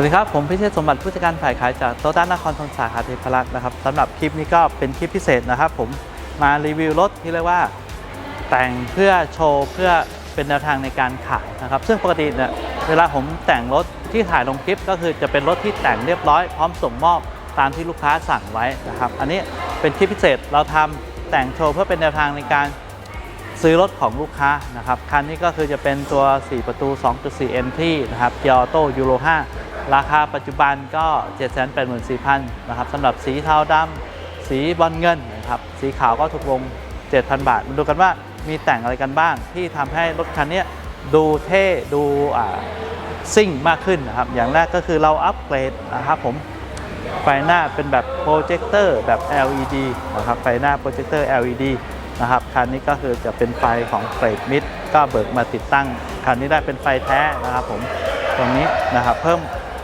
วัสดีครับ ผมพิเชษสมบัติผู้จัดการฝ่ายขายจากโตต้านครทนสาขาเทพรักษ์นะครับสำหรับคลิปนี้ก็เป็นคลิปพิเศษนะครับ ผมมารีวิวรถที่เรียกว่าแต่งเพื่อโชว์เพื่อเป็นแนวทางในการขายนะครับ ซึ่งปกติเนี่ยเวลาผมแต่งรถที่ถ่ายลงคลิป ก็คือจะเป็นรถที่แต่งเรียบร้อยพร้อมส่งมอบตามที่ลูกค้าสั่งไว้นะครับ อันนี้เป็นคลิปพิเศษเราทำแต่งโชว์เพื่อเป็นแนวทางในการซื้อรถของลูกค้านะครับคันนี้ก็คือจะเป็นตัว 4 ประตู 2.4 NT นะครับเกียร์ออโต้ยูโร5 ราคาปัจจุบันก็ 784,000นะครับสำหรับสีเทาดำสีบอลเงินนะครับสีขาวก็ถูกลง 7,000 บาท มาดูกันว่ามีแต่งอะไรกันบ้างที่ทำให้รถคันนี้ดูเท่ดูซิ่งมากขึ้นนะครับ อย่างแรกก็คือเราอัปเกรดนะครับผมไฟหน้าเป็นแบบโปรเจคเตอร์แบบ LED นะครับไฟหน้าโปรเจคเตอร์ LED นะครับคันนี้ก็คือจะเป็นไฟของเฟรดมิดก็เบิกมาติดตั้งคันนี้ได้เป็นไฟแท้นะครับผมตรงนี้นะครับเพิ่ม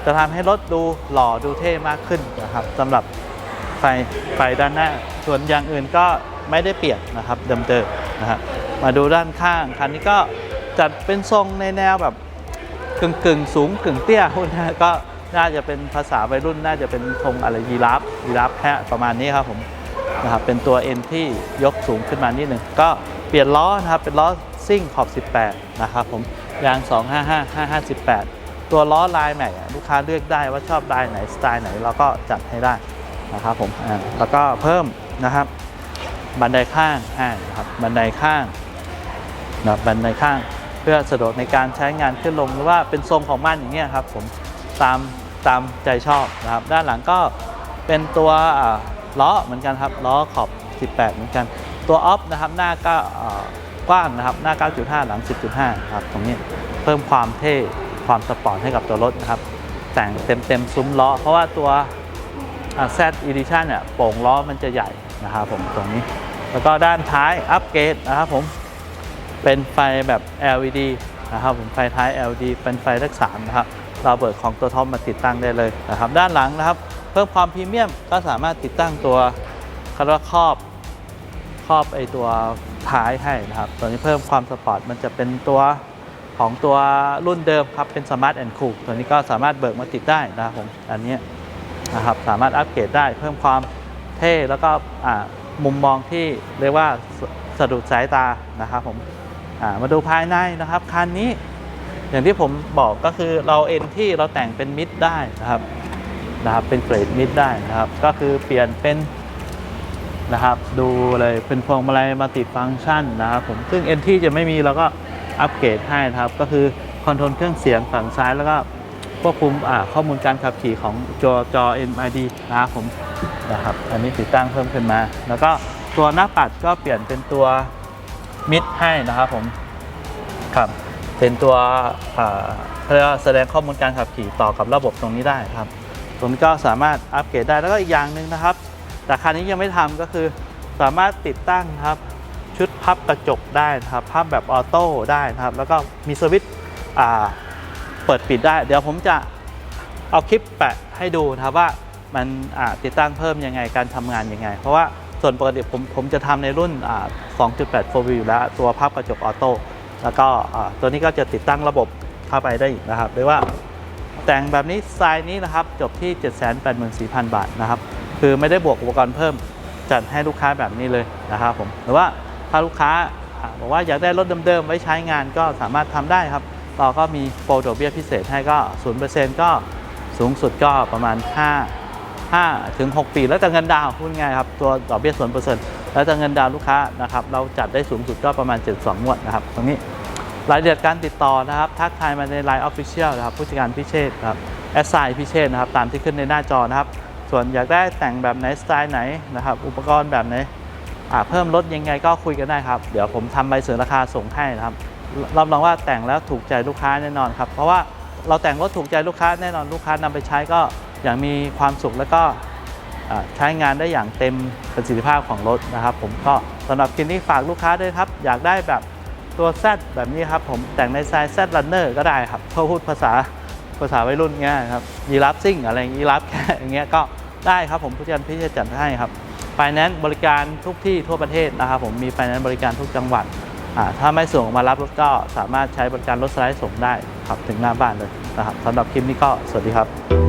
จะทำให้รถดูหล่อดูเท่มากขึ้นนะครับสำหรับไฟไฟด้านหน้า ส่วนอย่างอื่นก็ไม่ได้เปลี่ยนนะครับเดิมๆนะครับมาดูด้านข้างคันนี้ก็จัดเป็นทรงในแนวแบบกึ่งกึ่งสูงกึ่งเตี้ยนี้ก็น่าจะเป็นภาษาวัยรุ่นน่าจะเป็นธงอะไรยีราฟยีราฟแพะประมาณนี้ครับผมนะครับเป็นตัวเอ็นที่ยกสูงขึ้นมานิดหนึ่งก็เปลี่ยนล้อนะครับเป็นล้อซิ่งขอบ 18 นะครับผมยาง 255 558 ตัวล้อลายแม็กอะลูกค้าเลือกได้ว่าชอบลายไหนสไตล์ไหนเราก็จัดให้ได้นะครับผมแล้วก็เพิ่มนะครับ บันไดข้างนะครับบันไดข้างนะบันไดข้าง เพื่อสะดวกในการใช้งานขึ้นลงหรือว่าเป็นทรงของมันอย่างเงี้ยครับผมตามตามใจชอบนะครับ ด้านหลังก็เป็นตัวล้อเหมือนกันครับล้อขอบ 18 เหมือนกัน ตัวออฟนะครับหน้าก็กว้างนะครับหน้า 9.5 หลัง 10.5 ครับตรงนี้เพิ่มความเท่ ความสปอร์ตให้กับตัวรถนะครับ แต่งเต็มเต็มๆซุ้มล้อ เพราะว่าตัวแซดอีดิชันเนี่ยโป่งล้อมันจะใหญ่นะครับผมตรงนี้ แล้วก็ด้านท้ายอัปเกรดนะครับผมเป็นไฟแบบ LED นะครับผมไฟท้าย LED เป็นไฟเลข3นะครับเราเบิกของตัวท็อปมาติดตั้งได้เลยนะครับ ด้านหลังนะครับ เพิ่มความพรีเมียมก็สามารถติดตั้งตัวคาร์ครอบครอบไอตัวท้ายให้นะครับ ตัวนี้เพิ่มความสปอร์ตมันจะเป็นตัว ของตัวรุ่นเดิมครับเป็น Smart and Cool ตัวนี้ก็สามารถเบิกมาติดได้นะครับผมอันนี้นะครับสามารถอัปเกรดได้เพิ่มความเท่แล้วก็มุมมองที่เรียกว่าสสะดุดสายตานะครับผมมาดูภายในนะครับคันนี้ อย่างที่ผมบอกก็คือเราเอ็นที่เราแต่งเป็นมิดได้นะครับนะครับเป็นเกรดมิดได้นะครับ ก็คือเปลี่ยนเป็นนะครับ ดูเลยเป็นพวงมาลัยมัลติฟังก์ชันนะครับผมซึ่งเอ็นที่จะไม่มีเราก็ อัปเกรดให้นะครับ ก็คือคอนโทรลเครื่องเสียงฝั่งซ้ายแล้วก็ควบคุมข้อมูลการขับขี่ของจอจอ MID นะครับผมนะครับอันนี้ติดตั้งเพิ่มขึ้นมา แล้วก็ตัวหน้าปัดก็เปลี่ยนเป็นตัวมิดให้นะครับผมครับเป็นตัวเรียกว่าแสดงข้อมูลการขับขี่ต่อกับระบบตรงนี้ได้ครับตรงนี้ก็สามารถอัปเกรดได้แล้วก็อีกอย่างหนึ่งนะครับ แต่คันนี้ยังไม่ทำก็คือสามารถติดตั้งครับ ชุดพับกระจกได้นะครับพับแบบออโต้ได้นะครับ แล้วก็มีสวิตช์เปิดปิดได้ เดี๋ยวผมจะเอาคลิปแปะให้ดูนะครับว่ามันติดตั้งเพิ่มยังไงการทำงานยังไง เพราะว่าส่วนปกติผมผมจะทำในรุ่น 2.8 4 v อยู่แล้ว ตัวภาพกระจกออโต้แล้วก็ตัวนี้ก็จะติดตั้งระบบเข้าไปได้อีกนะครับเรียกว่าแต่งแบบนี้ไซส์นี้นะครับ จบที่ 784,000 บาทนะครับ คือไม่ได้บวกอุปกรณ์เพิ่มจัดให้ลูกค้าแบบนี้เลยนะครับผมหรือว่า ถ้าลูกค้าบอกว่าอยากได้รถเดิมๆ ไว้ใช้งานก็สามารถทำได้ครับ เราก็มีโปรดอกเบี้ยพิเศษให้ก็ 0%ก็สูงสุดก็ประมาณ 5 5ถึง6ปี แล้วแต่เงินดาวพูดง่ายครับ ตัวดอกเบี้ย0%แล้วแต่เงินดาวลูกค้านะครับ เราจัดได้สูงสุดก็ประมาณ 72งวดนะครับ ตรงนี้รายละเอียดการติดต่อนะครับ ทักทายมาใน Line Official นะครับ ผู้จัดการพิเชษครับแอสไซน์พิเชษนะครับ ตามที่ขึ้นในหน้าจอนะครับ ส่วนอยากได้แต่งแบบไหนสไตล์ไหนนะครับ อุปกรณ์แบบไหน เพิ่มลดยังไงก็คุยกันได้ครับ เดี๋ยวผมทำใบเสนอราคาส่งให้นะครับรับรองว่าแต่งแล้วถูกใจลูกค้าแน่นอนครับ เพราะว่าเราแต่งรถถูกใจลูกค้าแน่นอนลูกค้านำไปใช้ก็อย่างมีความสุขแล้วก็ใช้งานได้อย่างเต็มประสิทธิภาพของรถนะครับ ผมก็สำหรับคลิปนี้ฝากลูกค้าด้วยครับ อยากได้แบบตัวแซดแบบนี้ครับ ผมแต่งในไซส์แซดรันเนอร์ก็ได้ครับถ้าพูดภาษาภาษาวัยรุ่นงี้ยครับยีราฟซิ่งอะไรอย่างงี้ยีราฟแค่อย่างเงี้ยก็ได้ครับผมผู้จัดพี่จะจัดให้ครับ ไฟแนนซ์บริการทุกที่ทั่วประเทศนะครับผมมีไฟแนนซ์บริการทุกจังหวัดอ่าถ้าไม่ส่งมารับรถก็สามารถใช้บริการรถสไลด์ส่งได้ครับถึงหน้าบ้านเลยนะครับสำหรับคลิปนี้ก็สวัสดีครับ